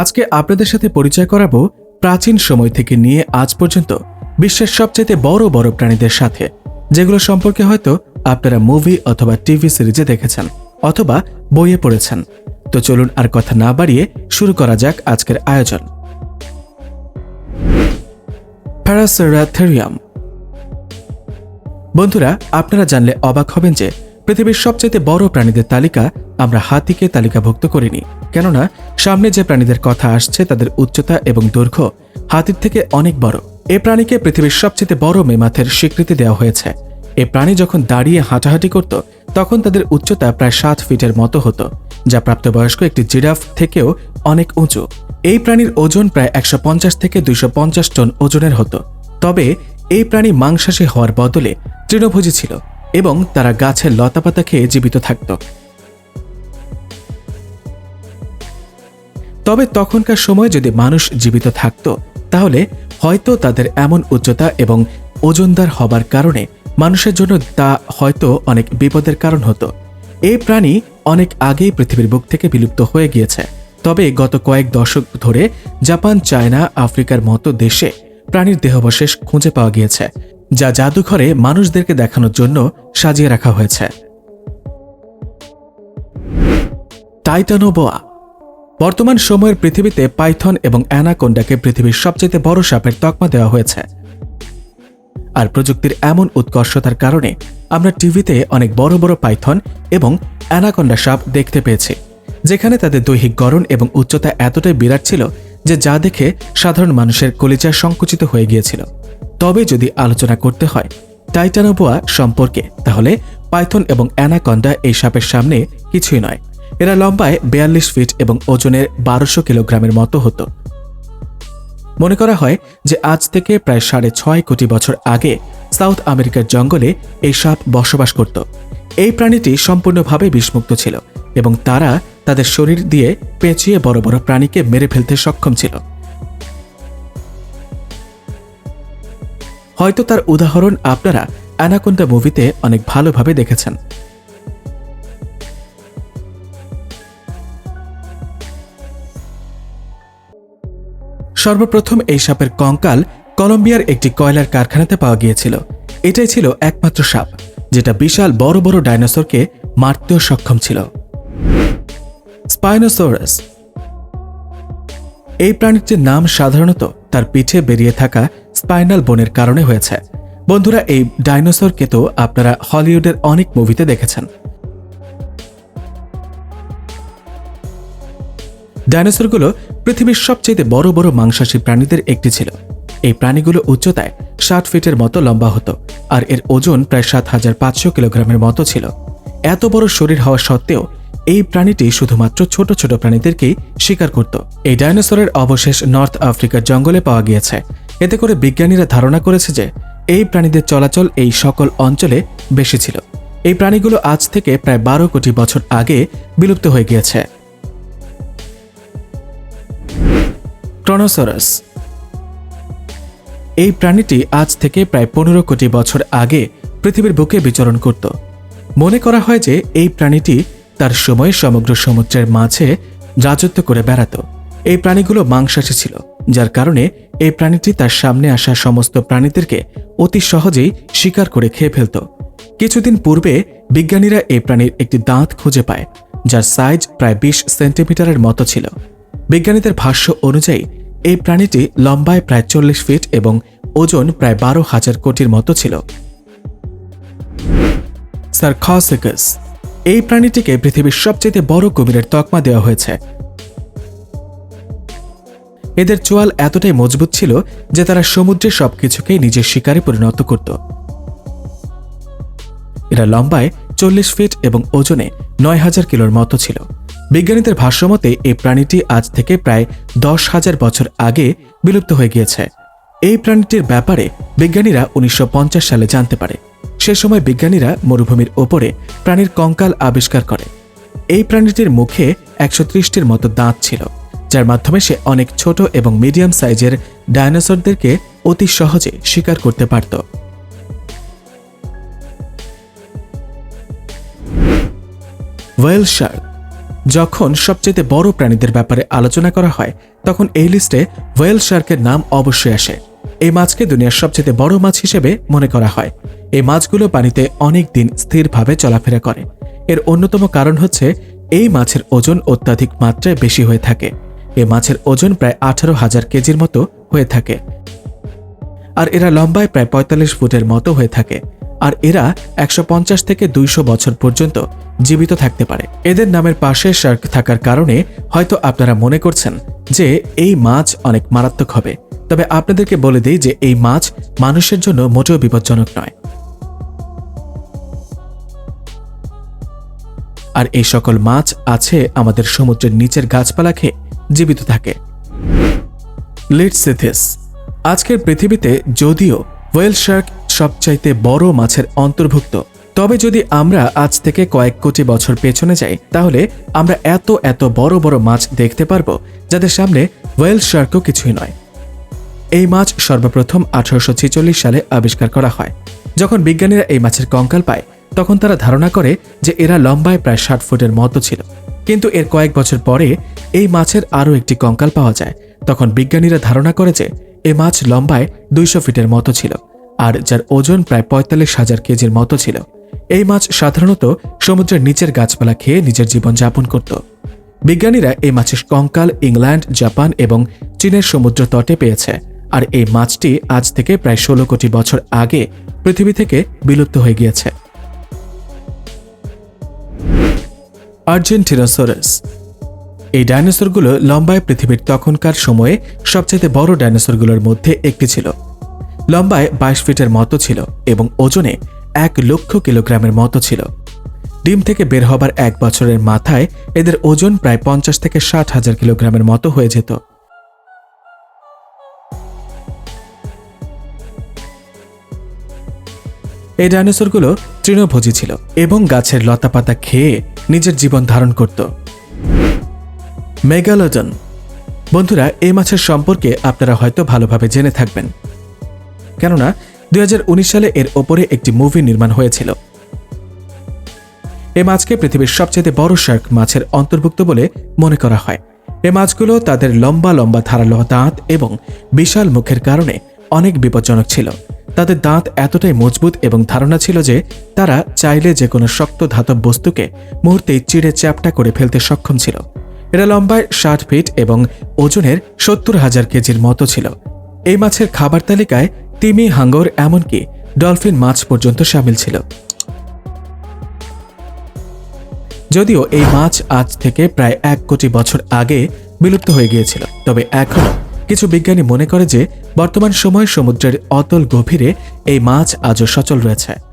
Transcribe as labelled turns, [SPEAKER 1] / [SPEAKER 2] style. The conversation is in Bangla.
[SPEAKER 1] আজকে আপনাদের সাথে পরিচয় করাবো প্রাচীন সময় থেকে নিয়ে আজ পর্যন্ত বিশ্বের সবচেয়ে বড় বড় প্রাণীদের সাথে, যেগুলো সম্পর্কে হয়তো আপনারা মুভি অথবা টিভি সিরিজে দেখেছেন অথবা বইয়ে পড়েছেন। তো চলুন আর কথা না বাড়িয়ে শুরু করা যাক আজকের আয়োজন। প্যারাসেরাথেরিয়াম বন্ধুরা, আপনারা জানলে অবাক হবেন যে পৃথিবীর সবচেয়ে বড় প্রাণীদের তালিকা আমরা হাতিকে তালিকাভুক্ত করিনি। কেননা সামনে যে প্রাণীদের কথা আসছে তাদের উচ্চতা এবং দৈর্ঘ্য হাতির থেকে অনেক বড়। এ প্রাণীকে পৃথিবীর সবচেয়ে বড় মেমাথের স্বীকৃতি দেওয়া হয়েছে। এ প্রাণী যখন দাঁড়িয়ে হাঁটাহাঁটি করত, তখন তাদের উচ্চতা প্রায় সাত ফিটের মতো হতো, যা প্রাপ্তবয়স্ক একটি জিরাফ থেকেও অনেক উঁচু। এই প্রাণীর ওজন প্রায় একশো পঞ্চাশ থেকে দুইশো পঞ্চাশ টন ওজনের হতো। তবে এই প্রাণী মাংসাশী হওয়ার বদলে তৃণভোজী ছিল এবং তারা গাছের লতাপাতা খেয়ে জীবিত থাকত। তবে তখনকার সময় যদি মানুষ জীবিত থাকত, তাহলে হয়তো তাদের এমন উচ্চতা এবং ওজনদার হবার কারণে মানুষের জন্য তা হয়তো অনেক বিপদের কারণ হতো। এই প্রাণী অনেক আগেই পৃথিবীর বুক থেকে বিলুপ্ত হয়ে গিয়েছে। তবে গত কয়েক দশক ধরে জাপান, চায়না, আফ্রিকার মতো দেশে প্রাণীর দেহাবশেষ খুঁজে পাওয়া গিয়েছে, যা জাদুঘরে মানুষদেরকে দেখানোর জন্য সাজিয়ে রাখা হয়েছে। টাইটানোবোয়া বর্তমান সময়ের পৃথিবীতে পাইথন এবং অ্যানাকোন্ডাকে পৃথিবীর সবচেয়ে বড় সাপের তকমা দেওয়া হয়েছে। আর প্রযুক্তির এমন উৎকর্ষতার কারণে আমরা টিভিতে অনেক বড় বড় পাইথন এবং অ্যানাকোন্ডা সাপ দেখতে পেয়েছি, যেখানে তাদের দৈহিক গড়ন এবং উচ্চতা এতটাই বিরাট ছিল যে যা দেখে সাধারণ মানুষের কলিচা সংকুচিত হয়ে গিয়েছিল। তবে যদি আলোচনা করতে হয় টাইটানোবোয়া সম্পর্কে, তাহলে পাইথন এবং অ্যানাকন্ডা এই সাপের সামনে কিছুই নয়। এরা লম্বায় বেয়াল্লিশ ফিট এবং ওজনের বারোশো কিলোগ্রামের মতো হতো। মনে করা হয় যে আজ থেকে প্রায় সাড়ে ছয় কোটি বছর আগে সাউথ আমেরিকার জঙ্গলে এই সাপ বসবাস করত। এই প্রাণীটি সম্পূর্ণভাবে বিষমুক্ত ছিল এবং তারা তাদের শরীর দিয়ে পেঁচিয়ে বড় বড় প্রাণীকে মেরে ফেলতে সক্ষম ছিল। হয়তো তার উদাহরণ আপনারা অ্যানাকোন্ডা মুভিতে অনেক ভালোভাবে দেখেছেন। সর্বপ্রথম এই সাপের কঙ্কাল কলম্বিয়ার একটি কয়লার কারখানাতে পাওয়া গিয়েছিল। এটাই ছিল একমাত্র সাপ, যেটা বিশাল বড় বড় ডাইনোসরকে মারতেও সক্ষম ছিল। স্পাইনোসোরাস। এই প্রাণীটির নাম সাধারণত তার পিঠে বেরিয়ে থাকা স্পাইনাল বোনের কারণে হয়েছে। বন্ধুরা, এই ডাইনোসরকে তো আপনারা হলিউডের অনেক মুভিতে দেখেছেন। ডাইনোসরগুলো পৃথিবীর সবচেয়ে বড় বড় মাংসাশী প্রাণীদের একটি ছিল। এই প্রাণীগুলো উচ্চতায় ষাট ফিটের মতো লম্বা হতো আর এর ওজন প্রায় সাত হাজার পাঁচশো কিলোগ্রামের মতো ছিল। এত বড় শরীর হওয়া সত্ত্বেও এই প্রাণীটি শুধুমাত্র ছোট ছোট প্রাণীদেরকেই শিকার করত। এই ডাইনোসরের অবশেষ নর্থ আফ্রিকার জঙ্গলে পাওয়া গিয়েছে। এতে করে বিজ্ঞানীরা ধারণা করেছে যে এই প্রাণীদের চলাচল এই সকল অঞ্চলে বেশি ছিল। এই প্রাণীগুলো আজ থেকে প্রায় বারো কোটি বছর আগে বিলুপ্ত হয়ে গিয়েছে। ক্রনোসরাস এই প্রাণীটি আজ থেকে প্রায় পনেরো কোটি বছর আগে পৃথিবীর বুকে বিচরণ করত। মনে করা হয় যে এই প্রাণীটি তার সময় সমগ্র সমুদ্রের মাঝে রাজত্ব করে বেড়াত। এই প্রাণীগুলো মাংসাশী ছিল, যার কারণে এই প্রাণীটি তার সামনে আসা সমস্ত প্রাণীদেরকে অতি সহজেই শিকার করে খেয়ে ফেলত। কিছুদিন পূর্বে বিজ্ঞানীরা এই প্রাণীর একটি দাঁত খুঁজে পায়, যার সাইজ প্রায় বিশ সেন্টিমিটারের মতো ছিল। বিজ্ঞানীদের ভাষ্য অনুযায়ী এই প্রাণীটি লম্বায় প্রায় চল্লিশ ফিট এবং ওজন প্রায় বারো হাজার কোটির মতো ছিল। স্যার সার্কসিকাস এই প্রাণীটিকে পৃথিবীর সবচেয়ে বড় কুমিরের তকমা দেওয়া হয়েছে। এদের চোয়াল এতটাই মজবুত ছিল যে তারা সমুদ্রের সবকিছুকেই নিজের শিকারে পরিণত করত। এরা লম্বায় চল্লিশ ফিট এবং ওজনে নয় হাজার কিলোর মতো ছিল। বিজ্ঞানীদের ভাষ্যমতে, এই প্রাণীটি আজ থেকে প্রায় দশ হাজার বছর আগে বিলুপ্ত হয়ে গিয়েছে। এই প্রাণীটির ব্যাপারে বিজ্ঞানীরা উনিশশো পঞ্চাশ সালে জানতে পারে। সে সময় বিজ্ঞানীরা মরুভূমির ওপরে প্রাণীর কঙ্কাল আবিষ্কার করে। এই প্রাণীটির মুখে একশো ত্রিশটির মতো দাঁত ছিল, যার মাধ্যমে সে অনেক ছোট এবং মিডিয়াম সাইজের ডায়নোসরদেরকে অতি সহজে শিকার করতে পারত। ওয়েল শার্ক যখন সবচেয়ে বড় প্রাণীদের ব্যাপারে আলোচনা করা হয়, তখন এই লিস্টে ওয়েল শার্কের নাম অবশ্যই আসে। এই মাছকে দুনিয়ার সবচেয়ে বড় মাছ হিসেবে মনে করা হয়। এই মাছগুলো পানিতে অনেক দিন স্থিরভাবে চলাফেরা করে। এর অন্যতম কারণ হচ্ছে, এই মাছের ওজন অত্যাধিক মাত্রায় বেশি হয়ে থাকে। এই মাছের ওজন প্রায় আঠারো হাজার কেজির মতো হয়ে থাকে। আর এরা লম্বায় প্রায় পঁয়তাল্লিশ ফুটের মতো হয়ে থাকে। আর এরা একশো পঞ্চাশ থেকে দুইশো বছর পর্যন্ত জীবিত থাকতে পারে। এদের নামের পাশে শার্ক থাকার কারণে হয়তো আপনারা মনে করছেন যে এই মাছ অনেক মারাত্মক হবে। তবে আপনাদেরকে বলে দিই যে এই মাছ মানুষের জন্য মোটেও বিপজ্জনক নয়। আর এই সকল মাছ আছে আমাদের সমুদ্রের নিচের গাছপালা খেয়ে জীবিত থাকে। লিডসিথিস আজকের পৃথিবীতে যদিও ওয়েল শার্ক সবচাইতে বড় মাছের অন্তর্ভুক্ত তবে যদি আমরা আজ থেকে কয়েক কোটি বছর পেছনে যাই, তাহলে আমরা এত এত বড় বড় মাছ দেখতে পারব, যাদের সামনে ওয়েল শার্কও কিছুই নয়। এই মাছ সর্বপ্রথম আঠারোশো ছেচল্লিশ সালে আবিষ্কার করা হয়। যখন বিজ্ঞানীরা এই মাছের কঙ্কাল পায়, তখন তারা ধারণা করে যে এরা লম্বায় প্রায় ষাট ফুটের মতো ছিল। কিন্তু এর কয়েক বছর পরে এই মাছের আরও একটি কঙ্কাল পাওয়া যায়। তখন বিজ্ঞানীরা ধারণা করে যে এ মাছ লম্বায় দুইশো ফিটের মতো ছিল, আর যার ওজন প্রায় পঁয়তাল্লিশ হাজার কেজির মতো ছিল। এই মাছ সাধারণত সমুদ্রের নিচের গাছপালা খেয়ে নিজের জীবন যাপন করত। বিজ্ঞানীরা এই মাছের কঙ্কাল, ইংল্যান্ড, জাপান এবং চীনের সমুদ্র তটে পেয়েছে, আর এই মাছটি আজ থেকে প্রায় ষোলো কোটি বছর আগে পৃথিবী থেকে বিলুপ্ত হয়ে গিয়েছে। আর্জেন্টিনোসোরাস। এই ডাইনোসরগুলো লম্বায় পৃথিবীর তখনকার সময়ে সবচেয়ে বড় ডাইনোসরগুলোর মধ্যে একটি ছিল। লম্বায় বাইশ ফিটের মতো ছিল এবং ওজনে এক লক্ষ কিলোগ্রামের মতো ছিল। ডিম থেকে বের হবার এক বছরের মাথায় এদের ওজন প্রায় পঞ্চাশ থেকে ষাট হাজার কিলোগ্রামের মতো হয়ে যেত। এই ডাইনোসরগুলো তৃণভোজী ছিল এবং গাছের লতাপাতা খেয়ে নিজের জীবন ধারণ করত। মেগালোডন বন্ধুরা, এই মাছের সম্পর্কে আপনারা হয়তো ভালোভাবে জেনে থাকবেন। কেননা দুই হাজার উনিশ সালে এর ওপরে একটি মুভি নির্মাণ হয়েছিল। এ মাছকে পৃথিবীর সবচেয়ে বড় শার্ক মাছের অন্তর্ভুক্ত বলে মনে করা হয়। এ মাছগুলো তাদের লম্বা লম্বা ধারালো দাঁত এবং বিশাল মুখের কারণে অনেক বিপজ্জনক ছিল। তাদের দাঁত এতটাই মজবুত এবং ধারণা ছিল যে তারা চাইলে যে কোনো শক্ত ধাতব বস্তুকে মুহূর্তেই চিড়ে চ্যাপটা করে ফেলতে সক্ষম ছিল। এরা লম্বায় ষাট ফিট এবং ওজনের সত্তর হাজার কেজির মতো ছিল। এই মাছের খাবার তালিকায় তিমি, হাঙ্গর এমনকি ডলফিন মাছ পর্যন্ত সামিল ছিল। যদিও এই মাছ আজ থেকে প্রায় এক কোটি বছর আগে বিলুপ্ত হয়ে গিয়েছিল। তবে এখনও কিছু বিজ্ঞানী মনে করে যে বর্তমান সময়ে সমুদ্রের অতল গভীরে এই মাছ আজও সচল রয়েছে।